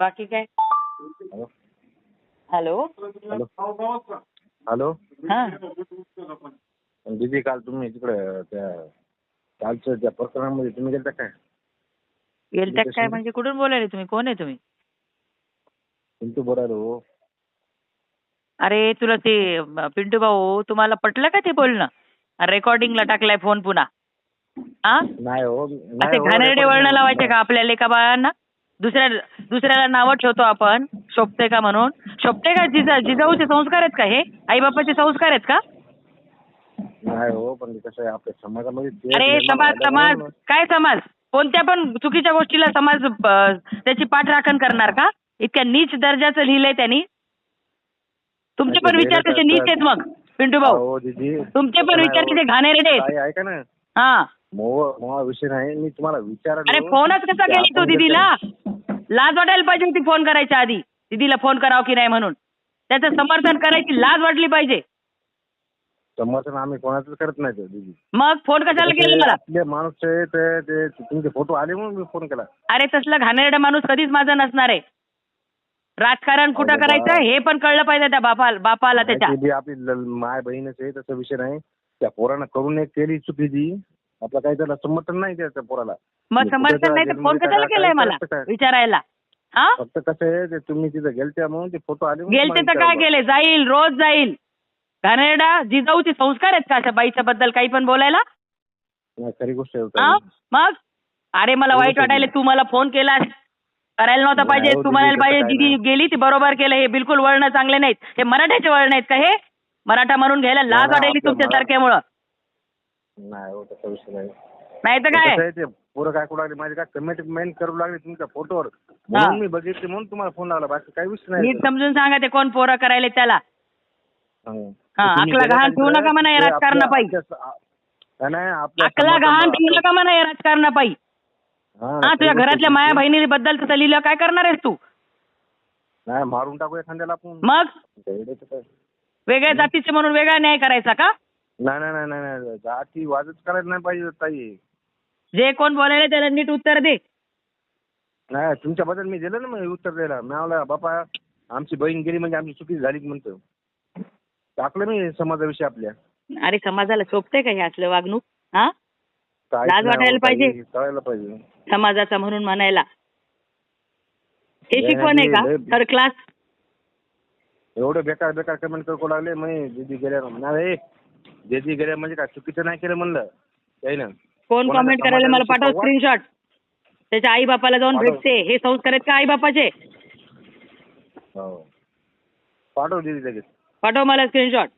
बाकी काय? Hello. Hello. हा. दीदी काल तुम्ही तिकडे त्या कालच्या त्या प्रकरणामध्ये तुम्ही गेलता काय? गेलत्या काय? म्हणजे कुठून बोलायले तुम्ही? कोण आहे तुम्ही? पिंटू बोराडे हो अरे तुला ते पिंटू भाऊ तुम्हाला पटलं का ते बोलणं? रेकॉर्डिंगला टाकलाय फोन पुन्हा. हा? नाही हो असे हो, घाणेरडे वळण. लावायचे का आपल्या लेखा बाळांना दुसऱ्या दुसऱ्याला नावं ठेवतो आपण शोभते का म्हणून. शोभते का जिजा जिजाऊचे संस्कार आहेत का हे? आई बापाचे संस्कार आहेत का? नाही हो पण कसं आहे आपल्या समाजामध्ये अरे निर्माण समाज समाज. काय समाज? कोणत्या पण चुकीच्या गोष्टीला समाज त्याची पाठराखण करणार का? इतक्या नीच दर्जाचं लिहिलंय त्यांनी. तुमचे पण विचार कसे नीच आहेत मग पिंटू भाऊ हो दीदी तुमचे पण विचार हो. किती घाणेरडे आहेत. ताई, ऐका ना. हा. मोह नाही. मी तुम्हाला विचारलो. अरे फोनच कसा की केला तू आपण दिदीला? लाज वाटायला पाहिजे होती फोन करायच्या आधी. दिदीला फोन करावं की नाही म्हणून. त्याचं समर्थन करायची लाज वाटली पाहिजे. समर्थन आम्ही कोणाचंच करत नाही तो दीदी. मग फोन कशाला केला मला? आपले माणूस आहे ते ते तुमचे फोटो आले म्हणून मी फोन केला. अरे तसलं घाणेरडा माणूस कधीच माझा नसणार आहे. राजकारण कुठं अरे करायचं. हे पण कळलं पाहिजे त्या बापाला बापाला त्याच्या. बी आपली ल- माय बहीणच आहे तसा विषय नाही. त्या पोरानं करून एक केली चुकी ती. आपलं काही त्याला समर्थन नाही त्या पोराला. मग समर्थन नाही तर फोन कशाला केलाय मला? विचारायला? हा? फक्त कसं आहे ते तुम्ही तिथं गेलत्या म्हणून ते फोटो आले गेलते तर काय. गेले जाईल रोज जाईल. घाणेरडा जिजाऊचे संस्कार आहेत का अशा बाईच्या बद्दल काही पण बोलायला? खरी गोष्ट. मग? अरे मला वाईट. वाटायला तू मला फोन केलास. करायला नव्हता पाहिजे हो, तू म्हणायला पाहिजे दिदी. गेली ती बरोबर केलं हे बिलकुल वळणं चांगले नाहीत. हे मराठ्याचे वळण आहेत का हे? मराठा म्हणून घ्यायला लाज वाटायली आपलं तुमच्या मरा- सारख्यामुळं नाही हो तसा विषय नाही. नाही तर ते काय? आहे ते पोरं काय करू लागले माझे काय कमेंट करू लागले तुमच्या फोटोवर म्हणून मी बघितले म्हणून तुम्हाला फोन लावला. बाकी काही विषय नाही. नीट समजून सांगा ते कोण पोरं करायले त्याला. हं. हा, तर तुम्ही अकला गेल्या गहाण ठेवू? नका म्हणा या ते आपल्या- राजकारणापायी. आपल्या- आ- नाही आपल्या अकला गहाण ठेवू नका म्हणा या राजकारणापायी हा, हा तुझ्या घरातल्या. माया बहिणीबद्दल तसं लिहिलं काय करणार आहेस तू? नाही मारून टाकू एखाद्याला आपण. मग? तर काय. वेगळ्या जातीचे म्हणून वेगळा न्याय करायचा का? नाही नाही नाही नाही नाही. जाती वाजच करायला नाही पाहिजे ताई. जे कोण बोलायला त्याला नीट उत्तर दे. नाही तुमच्याबद्दल मी दिलं ना मग उत्तर द्यायला. मी म्हणलं बापा आमची बहीण गेली म्हणजे आमची चुकी झाली म्हणतो. टाकलं मी समाजाविषयी आपल्या. अरे समाजाला शोभते का हे असलं वागणूक? हा? काहीच लाज नाही वाटायला हो ताई, पाहिजे. कळायला पाहिजे. समाजाचा म्हणून म्हणायला. हे शिकवण आहे का? थर्ड क्लास एवढं बेकार बेकार कमेंट करू लागले मी दीदी गेल्या नाही दीदी गेल्या म्हणजे काय चुकीचं नाही केलं म्हणलं? काही ना कोण कमेंट करायला मला समाजाविषयी पाठव संवाद? स्क्रीनशॉट त्याच्या आई बापाला जाऊन पाठव. भेटते. हे संस्कार आहेत का आई बापाचे हो. पाठव दीदी लगेच. पाठव मला स्क्रीनशॉट